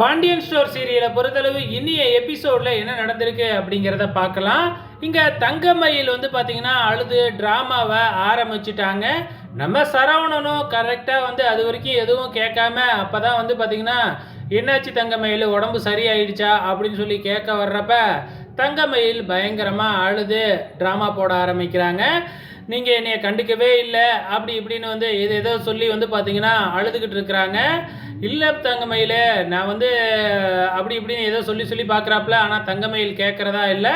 Pandian store சீரியலை பொறுத்தளவு இனிய எபிசோடில் என்ன நடந்திருக்கு அப்படிங்கிறத பார்க்கலாம். இங்கே தங்கமயில் வந்து பார்த்திங்கன்னா அழுது ட்ராமாவை ஆரம்பிச்சிட்டாங்க. நம்ம சரவணனும் கரெக்டாக வந்து அது வரைக்கும் எதுவும் கேட்காம அப்போ தான் வந்து பார்த்திங்கன்னா என்னாச்சு தங்கமயில்? உடம்பு சரியாயிடுச்சா? அப்படின்னு சொல்லி கேட்க வர்றப்ப தங்கமயில் பயங்கரமாக அழுது ட்ராமா போட ஆரம்பிக்கிறாங்க. நீங்கள் என்னைய கண்டுக்கவே இல்லை. அப்படி இப்படின்னு வந்து எது ஏதோ சொல்லி வந்து பார்த்தீங்கன்னா அழுதுகிட்டு இருக்கிறாங்க. இல்லை தங்கமயில் நான் வந்து அப்படி இப்படின்னு ஏதோ சொல்லி சொல்லி பார்க்குறாப்புல ஆனால் தங்கமயில் கேட்குறதா இல்லை.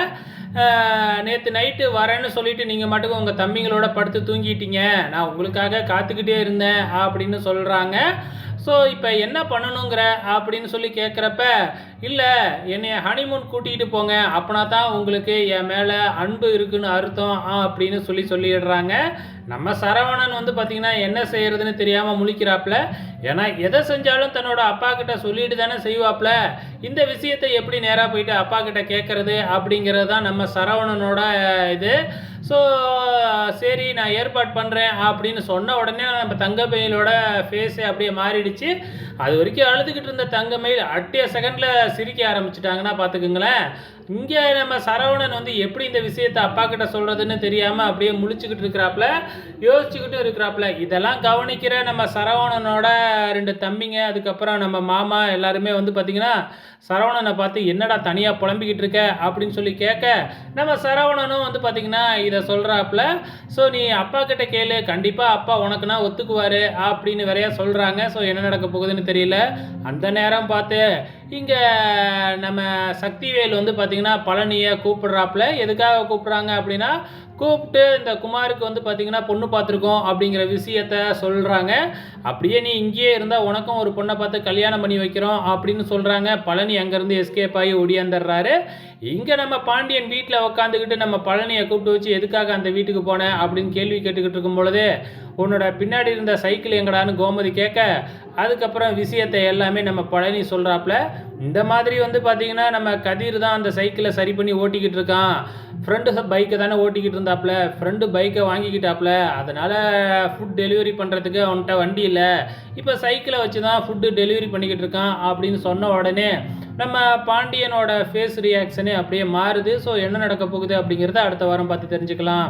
நேற்று நைட்டு வரேன்னு சொல்லிட்டு நீங்கள் மட்டும் உங்கள் தம்பிங்களோட படுத்து தூங்கிட்டீங்க. நான் உங்களுக்காக காத்துக்கிட்டே இருந்தேன் அப்படின்னு சொல்கிறாங்க ஸோ இப்போ என்ன பண்ணணுங்கிற அப்படின்னு சொல்லி கேட்குறப்ப இல்லை என்னை ஹனிமூன் கூட்டிகிட்டு போங்க அப்படின்னா தான் உங்களுக்கு என் மேலே அன்பு இருக்குன்னு அர்த்தம் ஆ அப்படின்னு சொல்லி சொல்லிடுறாங்க. நம்ம சரவணன் வந்து பார்த்திங்கன்னா என்ன செய்கிறதுன்னு தெரியாமல் முழிக்கிறாப்புல ஏன்னா எதை செஞ்சாலும் தன்னோட அப்பா கிட்ட சொல்லிட்டு தானே செய்வாப்புல இந்த விஷயத்தை எப்படி நேராக போயிட்டு அப்பா கிட்ட கேட்குறது அப்படிங்கிறது தான் நம்ம சரவணனோட இது. ஸோ சரி நான் ஏற்பாடு பண்ணுறேன் அப்படின்னு சொன்ன உடனே நம்ம தங்கமயிலோட ஃபேஸே அப்படியே மாறிடுச்சு. அது வரைக்கும் அழுதுகிட்டு இருந்த தங்கமயில் அட்டிய செகண்டில் சிரிக்க ஆரம்பிச்சிட்டாங்கன்னா பார்த்துக்குங்களேன். இங்கே நம்ம சரவணன் வந்து எப்படி இந்த விஷயத்தை அப்பா கிட்ட சொல்கிறதுன்னு தெரியாமல் அப்படியே முழிச்சுக்கிட்டு இருக்கிறாப்புல யோசிச்சுக்கிட்டு இருக்கிறாப்புல. இதெல்லாம் கவனிக்கிற நம்ம சரவணனோட ரெண்டு தம்பிங்க அதுக்கப்புறம் நம்ம மாமா எல்லாருமே வந்து பார்த்திங்கன்னா சரவணனை பார்த்து என்னடா தனியாக புலம்பிக்கிட்டு இருக்க அப்படின்னு சொல்லி கேட்க நம்ம சரவணனும் வந்து பார்த்திங்கன்னா இதை சொல்கிறாப்புல ஸோ நீ அப்பா கிட்ட கேளு. கண்டிப்பாக அப்பா உனக்குனா ஒத்துக்குவார் அப்படின்னு வேறையா சொல்கிறாங்க ஸோ என்ன நடக்க போகுதுன்னு தெரியல. அந்த நேரம் பார்த்து இங்கே நம்ம சக்திவேல் வந்து பார்த்திங்கன்னா பழனியை கூப்பிடுறாப்புல. எதுக்காக கூப்பிட்றாங்க அப்படின்னா கூப்பிட்டு இந்த குமாருக்கு வந்து பார்த்திங்கன்னா பொண்ணு பார்த்துருக்கோம் அப்படிங்கிற விஷயத்த சொல்கிறாங்க அப்படியே நீ இங்கேயே இருந்தால் உனக்கும் ஒரு பொண்ணை பார்த்து கல்யாணம் பண்ணி வைக்கிறோம் அப்படின்னு சொல்கிறாங்க பழனி அங்கேருந்து எஸ்கேப் ஆகி ஒடியாந்துடுறாரு. இங்கே நம்ம பாண்டியன் வீட்டில் உக்காந்துக்கிட்டு நம்ம பழனியை கூப்பிட்டு வச்சு எதுக்காக அந்த வீட்டுக்கு போனேன் அப்படின்னு கேள்வி கேட்டுக்கிட்டு இருக்கும் பொழுது உன்னோட பின்னாடி இருந்த சைக்கிள் எங்கடான்னு கோமதி கேட்க. அதுக்கப்புறம் விஷயத்தை எல்லாமே நம்ம பழனி சொல்கிறாப்புல இந்த மாதிரி வந்து பார்த்தீங்கன்னா நம்ம கதிர் தான் அந்த சைக்கிளை சரி பண்ணி ஓட்டிக்கிட்டு இருக்கான். ஃப்ரெண்டு பைக்கை தானே ஓட்டிக்கிட்டு இருந்தாப்புல ஃப்ரெண்டு பைக்கை வாங்கிக்கிட்டாப்புல அதனால் ஃபுட் டெலிவரி பண்ணுறதுக்கு அவன்கிட்ட வண்டி இல்லை. இப்போ சைக்கிளை வச்சு தான் ஃபுட்டு டெலிவரி பண்ணிக்கிட்டு இருக்கான் அப்படின்னு சொன்ன உடனே நம்ம பாண்டியனோட ஃபேஸ் ரியாக்ஷனே அப்படியே மாறுது. ஸோ என்ன நடக்க போகுது அப்படிங்கிறத அடுத்த வாரம் பார்த்து தெரிஞ்சுக்கலாம்.